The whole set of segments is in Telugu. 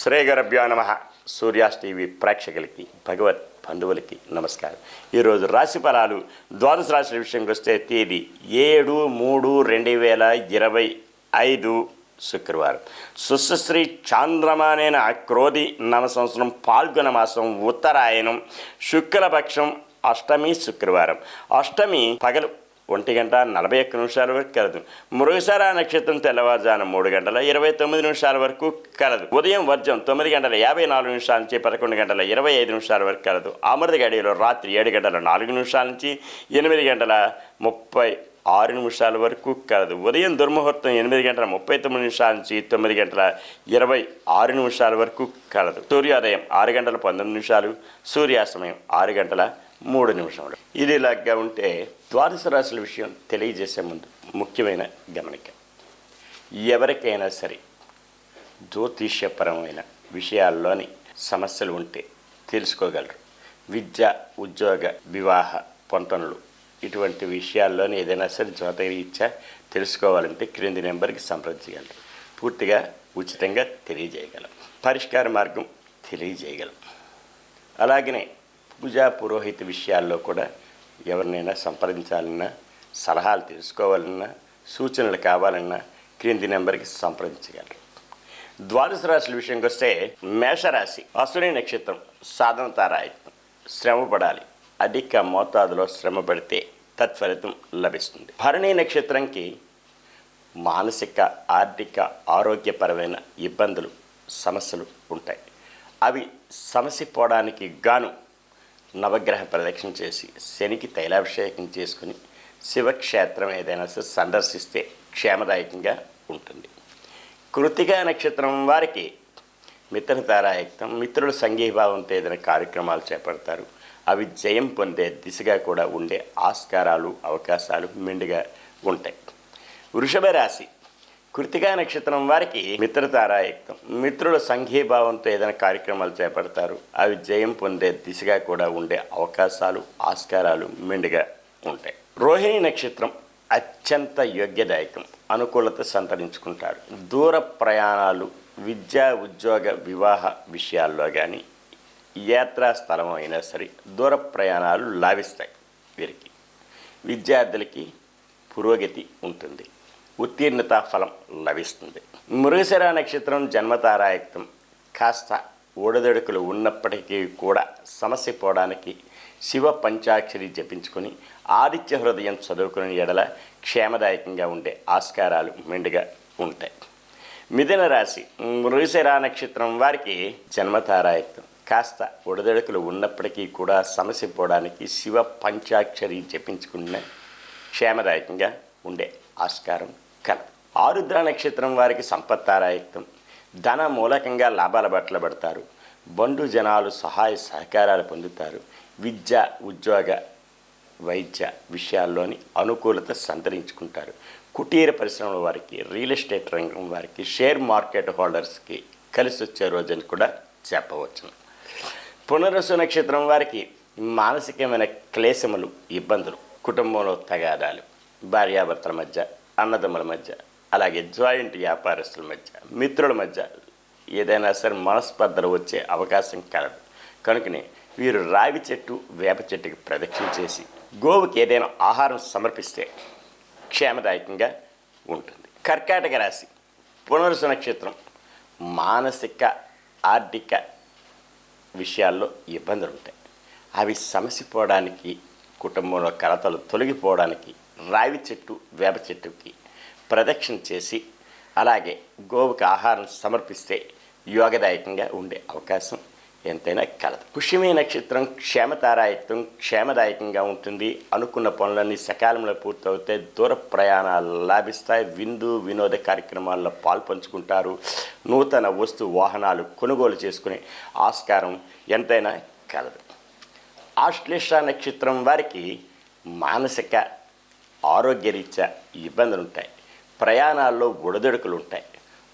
శ్రీగరభ్యో నమ. సూర్యాస్ టీవీ ప్రేక్షకులకి భగవత్ బంధువులకి నమస్కారం. ఈరోజు రాశి ఫలాలు ద్వాదశ రాశుల విషయంకి వస్తే తేదీ ఏడు మూడు రెండు వేల ఇరవై ఐదు శుక్రవారం. సుశ్రీ చాంద్రమానేన క్రోధి నవ సంవత్సరం పాల్గొన మాసం ఉత్తరాయణం శుక్లపక్షం అష్టమి శుక్రవారం. అష్టమి పగలు ఒంటి గంట నలభై ఒక్క నిమిషాల వరకు కలదు. మృగశర నక్షత్రం తెల్లవారుజాను మూడు గంటల ఇరవై తొమ్మిది నిమిషాల వరకు కలదు. ఉదయం వర్జం తొమ్మిది గంటల యాభై నాలుగు నిమిషాల నుంచి పదకొండు గంటల ఇరవై ఐదు నిమిషాల వరకు కలదు. అమృత గడియలో రాత్రి ఏడు గంటల నాలుగు నిమిషాల నుంచి ఎనిమిది గంటల ముప్పై ఆరు నిమిషాల వరకు కలదు. ఉదయం దుర్ముహూర్తం ఎనిమిది గంటల ముప్పై తొమ్మిది నిమిషాల నుంచి తొమ్మిది గంటల ఇరవై ఆరు నిమిషాల వరకు కలదు. సూర్యోదయం ఆరు గంటల పంతొమ్మిది నిమిషాలు సూర్యాస్తమయం ఆరు గంటల మూడు నిమిషములు. ఇది ఇలాగా ఉంటే ద్వాదశ రాశుల విషయం తెలియజేసే ముందు ముఖ్యమైన గమనిక. ఎవరికైనా సరే జ్యోతిష్యపరమైన విషయాల్లోని సమస్యలు ఉంటే తెలుసుకోగలరు. విద్య ఉద్యోగ వివాహ పొంతనలు ఇటువంటి విషయాల్లోని ఏదైనా సరే జ్యోతిరీత్యా తెలుసుకోవాలంటే క్రింది నెంబర్కి సంప్రదించగలరు పూర్తిగా ఉచితంగా తెలియజేయగలం. పరిష్కార మార్గం తెలియజేయగలం. అలాగనే పూజా పురోహిత విషయాల్లో కూడా ఎవరినైనా సంప్రదించాలన్నా సలహాలు తెలుసుకోవాలన్నా సూచనలు కావాలన్నా క్రింది నెంబర్కి సంప్రదించగలరు. ద్వాదశ రాశుల విషయంకి వస్తే మేషరాశి అశ్విని నక్షత్రం సాధన తారాయత్నం శ్రమ పడాలి అధిక మోతాదులో శ్రమ పడితే తత్ఫలితం లభిస్తుంది. భరణి నక్షత్రంకి మానసిక ఆర్థిక ఆరోగ్యపరమైన ఇబ్బందులు సమస్యలు ఉంటాయి. అవి సమసిపోవడానికి గాను నవగ్రహ ప్రదక్షిణ చేసి శనికి తైలాభిషేకం చేసుకుని శివక్షేత్రం ఏదైనా సరే సందర్శిస్తే క్షేమదాయకంగా ఉంటుంది. కృతిగా నక్షత్రం వారికి మిత్రతారాయుక్తం మిత్రుల సంఘీభావంతో ఏదైనా కార్యక్రమాలు చేపడతారు. అవి జయం పొందే దిశగా కూడా ఉండే ఆస్కారాలు అవకాశాలు మెండుగా ఉంటాయి. వృషభ రాశి కృతికా నక్షత్రం వారికి మిత్రతారాయుక్తం. మిత్రుల సంఘీభావంతో ఏదైనా కార్యక్రమాలు చేపడతారు. అవి జయం పొందే దిశగా కూడా ఉండే అవకాశాలు ఆస్కారాలు మెండుగా ఉంటాయి. రోహిణి నక్షత్రం అత్యంత యోగ్యదాయకం. అనుకూలత సంతరించుకుంటారు. దూర ప్రయాణాలు విద్యా ఉద్యోగ వివాహ విషయాల్లో కానీ యాత్రా స్థలం అయినా సరే దూర ప్రయాణాలు లాభిస్తాయి వీరికి. విద్యార్థులకి పురోగతి ఉంటుంది. ఉత్తీర్ణత ఫలం లభిస్తుంది. మృగశిర నక్షత్రం జన్మతారాయుక్తం. కాస్త ఊడదడుకులు ఉన్నప్పటికీ కూడా సమస్య పోవడానికి శివ పంచాక్షరి జపించుకొని ఆదిత్య హృదయం చదువుకునే ఎడల క్షేమదాయకంగా ఉండే ఆస్కారాలు మెండుగా ఉంటాయి. మిథున రాశి మృగశిర నక్షత్రం వారికి జన్మతారాయుక్తం. కాస్త ఉడదడుకులు ఉన్నప్పటికీ కూడా సమస్య పోవడానికి శివ పంచాక్షరి జపించుకున్న క్షేమదాయకంగా ఉండే ఆస్కారం కలదు ఆరుద్ర నక్షత్రం వారికి సంపత్తారాయుక్తం ధన మూలకంగా లాభాల బట్టలు పడతారు. బండు జనాలు సహాయ సహకారాలు పొందుతారు. విద్య ఉద్యోగ వైద్య విషయాల్లోని అనుకూలత సంతరించుకుంటారు. కుటీర పరిశ్రమల వారికి రియల్ ఎస్టేట్ రంగం వారికి షేర్ మార్కెట్ హోల్డర్స్కి కలిసి వచ్చే రోజని కూడా చెప్పవచ్చును పునరసు నక్షత్రం వారికి మానసికమైన క్లేశములు ఇబ్బందులు కుటుంబంలో తగాదాలు భార్యాభర్తల మధ్య అన్నదమ్ముల మధ్య అలాగే జాయింట్ వ్యాపారస్తుల మధ్య మిత్రుల మధ్య ఏదైనా సరే మనస్పర్ధలు వచ్చే అవకాశం కలదు. కనుకనే వీరు రావి చెట్టు వేప చెట్టుకి ప్రదక్షిణ చేసి గోవుకి ఏదైనా ఆహారం సమర్పిస్తే క్షేమదాయకంగా ఉంటుంది. కర్కాటక రాశి పునరుసు నక్షత్రం మానసిక ఆర్థిక విషయాల్లో ఇబ్బందులు ఉంటాయి. అవి సమసిపోవడానికి కుటుంబంలో కలతలు తొలగిపోవడానికి రావి చెట్టు వేప చెట్టుకి ప్రదక్షిణ చేసి అలాగే గోవుకి ఆహారం సమర్పిస్తే యోగదాయకంగా ఉండే అవకాశం ఎంతైనా కలదు. పుష్యమి నక్షత్రం క్షేమతారాయత్వం క్షేమదాయకంగా ఉంటుంది. అనుకున్న పనులన్నీ సకాలంలో పూర్తవుతాయి. దూర ప్రయాణాలు లాభిస్తాయి. విందు వినోద కార్యక్రమాల్లో పాల్పంచుకుంటారు. నూతన వస్తు వాహనాలు కొనుగోలు చేసుకునే ఆస్కారం ఎంతైనా కలదు. ఆశ్లేష నక్షత్రం వారికి మానసిక ఆరోగ్యరీత్యా ఇబ్బందులు ఉంటాయి ప్రయాణాల్లో ఒడిదొడుకులు ఉంటాయి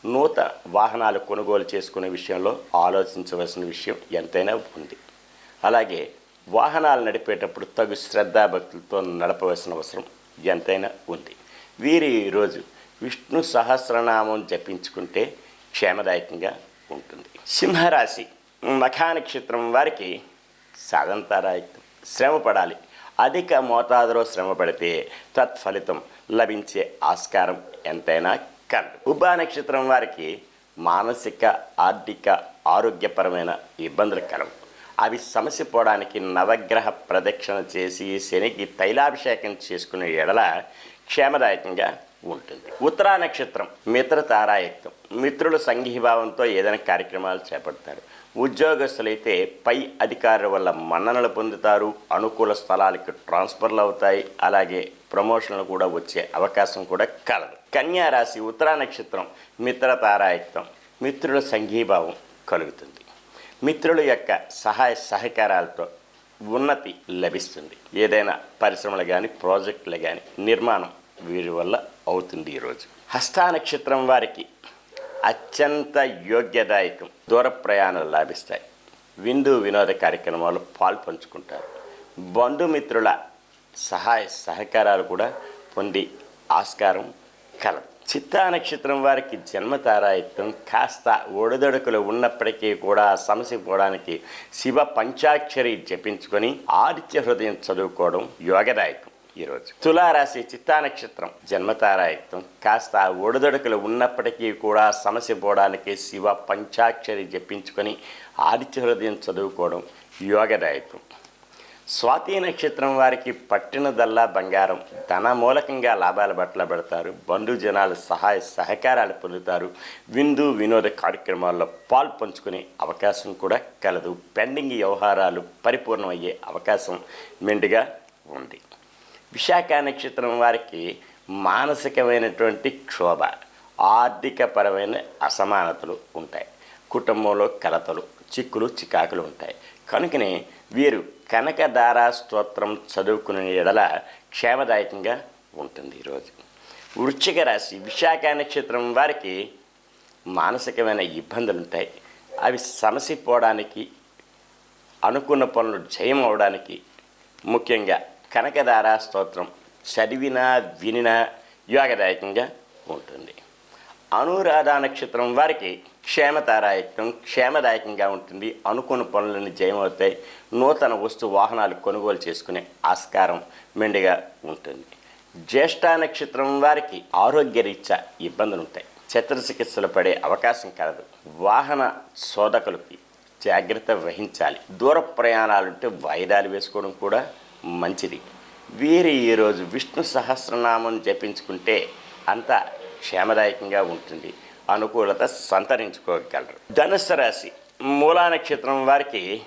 నూతన వాహనాలు కొనుగోలు చేసుకునే విషయంలో ఆలోచించవలసిన విషయం ఎంతైనా ఉంది. అలాగే వాహనాలు నడిపేటప్పుడు తగు శ్రద్ధాభక్తులతో నడపవలసిన అవసరం ఎంతైనా ఉంది. వీరి ఈరోజు విష్ణు సహస్రనామం జపించుకుంటే క్షేమదాయకంగా ఉంటుంది. సింహరాశి మఖా నక్షత్రం వారికి సాధంతారాయుక్తం శ్రమ పడాలి అధిక మోతాదులో శ్రమ పడితే తత్ఫలితం లభించే ఆస్కారం ఎంతైనా కలదు ఉభా నక్షత్రం వారికి మానసిక ఆర్థిక ఆరోగ్యపరమైన ఇబ్బందులు కలవు. అవి సమస్య పోవడానికి నవగ్రహ ప్రదక్షిణ చేసి శనికి తైలాభిషేకం చేసుకునే ఎడల క్షేమదాయకంగా ఉంటుంది. ఉత్తరా నక్షత్రం మిత్ర తారాయుక్తం. మిత్రుల సంఘీభావంతో ఏదైనా కార్యక్రమాలు చేపడతారు. ఉద్యోగస్తులైతే పై అధికారుల వల్ల మన్ననలు పొందుతారు. అనుకూల స్థలాలకు ట్రాన్స్ఫర్లు అవుతాయి. అలాగే ప్రమోషన్లు కూడా వచ్చే అవకాశం కూడా కలదు. కన్యా రాశి ఉత్తరా నక్షత్రం మిత్రతారాయుక్తం మిత్రుల సంఘీభావం కలుగుతుంది. మిత్రుల యొక్క సహాయ సహకారాలతో ఉన్నతి లభిస్తుంది. ఏదైనా పరిశ్రమలు కానీ ప్రాజెక్టులు కానీ నిర్మాణం వీరి వల్ల అవుతుంది ఈరోజు హస్తా నక్షత్రం వారికి అత్యంత యోగ్యదాయకం. దూర ప్రయాణాలు లాభిస్తాయి. విందు వినోద కార్యక్రమాలు పాల్పంచుకుంటారు. బంధుమిత్రుల సహాయ సహకారాలు కూడా పొంది ఆస్కారం కలదు చిత్తా నక్షత్రం వారికి జన్మతారాయత్వం. కాస్త ఒడిదొడుకులు ఉన్నప్పటికీ కూడా సమస్య పోవడానికి శివ పంచాక్షరి జపించుకొని ఆదిత్య హృదయం చదువుకోవడం యోగదాయకం ఈరోజు. తులారాశి చిత్తా నక్షత్రం జన్మతారాయత్వం. కాస్త ఒడిదొడుకులు ఉన్నప్పటికీ కూడా సమస్య పోవడానికి శివ పంచాక్షరి జపించుకొని ఆదిత్య హృదయం చదువుకోవడం యోగదాయకం. స్వాతి నక్షత్రం వారికి పట్టినదల్లా బంగారం. ధన మూలకంగా లాభాల బట్టల పెడతారు. బంధుజనాలు సహాయ సహకారాలు పొందుతారు. విందు వినోద కార్యక్రమాల్లో పాలు పంచుకునే అవకాశం కూడా కలదు. పెండింగ్ వ్యవహారాలు పరిపూర్ణమయ్యే అవకాశం మెండుగా ఉంది. విశాఖ నక్షత్రం వారికి మానసికమైనటువంటి క్షోభ ఆర్థికపరమైన అసమానతలు ఉంటాయి. కుటుంబంలో కలతలు చిక్కులు చికాకులు ఉంటాయి. కనుకనే వీరు కనకదార స్తోత్రం చదువుకునే ఎడల క్షేమదాయకంగా ఉంటుంది ఈరోజు వృశ్చిక రాశి విశాఖ నక్షత్రం వారికి మానసికమైన ఇబ్బందులు ఉంటాయి అవి సమసిపోవడానికి అనుకున్న పనులు జయం అవడానికి ముఖ్యంగా కనకదార స్తోత్రం చదివినా వినినా యోగదాయకంగా ఉంటుంది. అనురాధ నక్షత్రం వారికి క్షేమతారాయకం క్షేమదాయకంగా ఉంటుంది. అనుకున్న పనులన్నీ జయమవుతాయి. నూతన వస్తు వాహనాలు కొనుగోలు చేసుకునే ఆస్కారం మెండుగా ఉంటుంది. జ్యేష్ఠ నక్షత్రం వారికి ఆరోగ్యరీత్యా ఇబ్బందులు ఉంటాయి చిత్రచికిత్సలు పడే అవకాశం కలదు. వాహన శోధకులకి జాగ్రత్త వహించాలి. దూర ప్రయాణాలుంటే వాయిదాలు వేసుకోవడం కూడా మంచిది. వీరి ఈరోజు విష్ణు సహస్రనామం జపించుకుంటే అంత క్షేమదాయకంగా ఉంటుంది. అనుకూలత సంతరించుకోగలరు. ధనుస్సు రాశి మూలా నక్షత్రం వారికి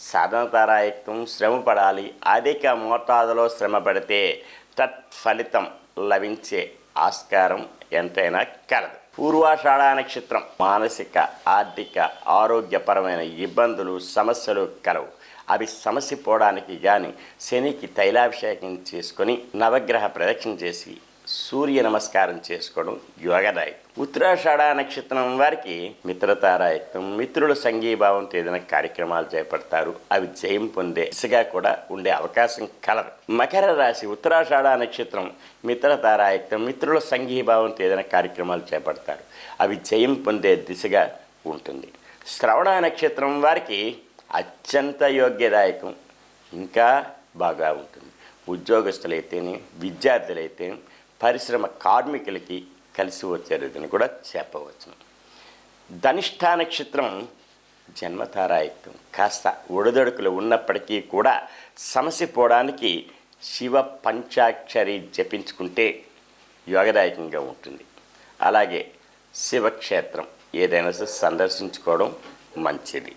సాధనతారాయుక్తం శ్రమ పడాలి అధిక మోతాదులో శ్రమ పడితే తత్ఫలితం లభించే ఆస్కారం ఎంతైనా కలదు. పూర్వాషాఢ నక్షత్రం మానసిక ఆర్థిక ఆరోగ్యపరమైన ఇబ్బందులు సమస్యలు కలవు. అవి సమస్య పోవడానికి కానీ శనికి తైలాభిషేకం చేసుకొని నవగ్రహ ప్రదక్షిణ చేసి సూర్య నమస్కారం చేసుకోవడం యోగదాయకం. ఉత్తరాషాఢ నక్షత్రం వారికి మిత్రతారాయత్వం మిత్రుల సంఘీభావంతో ఏదైనా కార్యక్రమాలు చేపడతారు. అవి జయం పొందే దిశగా కూడా ఉండే అవకాశం కలదు. మకర రాశి ఉత్తరాషాఢ నక్షత్రం మిత్రతారాయత్వం మిత్రుల సంఘీభావంతో ఏదైనా కార్యక్రమాలు చేపడతారు. అవి జయం పొందే దిశగా ఉంటుంది. శ్రవణ నక్షత్రం వారికి అత్యంత యోగ్యదాయకం. ఇంకా బాగా ఉంటుంది. ఉద్యోగస్తులైతేనే విద్యార్థులైతే పరిశ్రమ కార్మికులకి కలిసి వచ్చేదని కూడా చెప్పవచ్చు. ధనిష్ట నక్షత్రం జన్మతారాయత్వం కాస్త ఒడిదొడుకులు ఉన్నప్పటికీ కూడా సమస్య పోవడానికి శివ పంచాక్షరి జపించుకుంటే యోగదాయకంగా ఉంటుంది. అలాగే శివక్షేత్రం ఏదైనా సందర్శించుకోవడం మంచిది.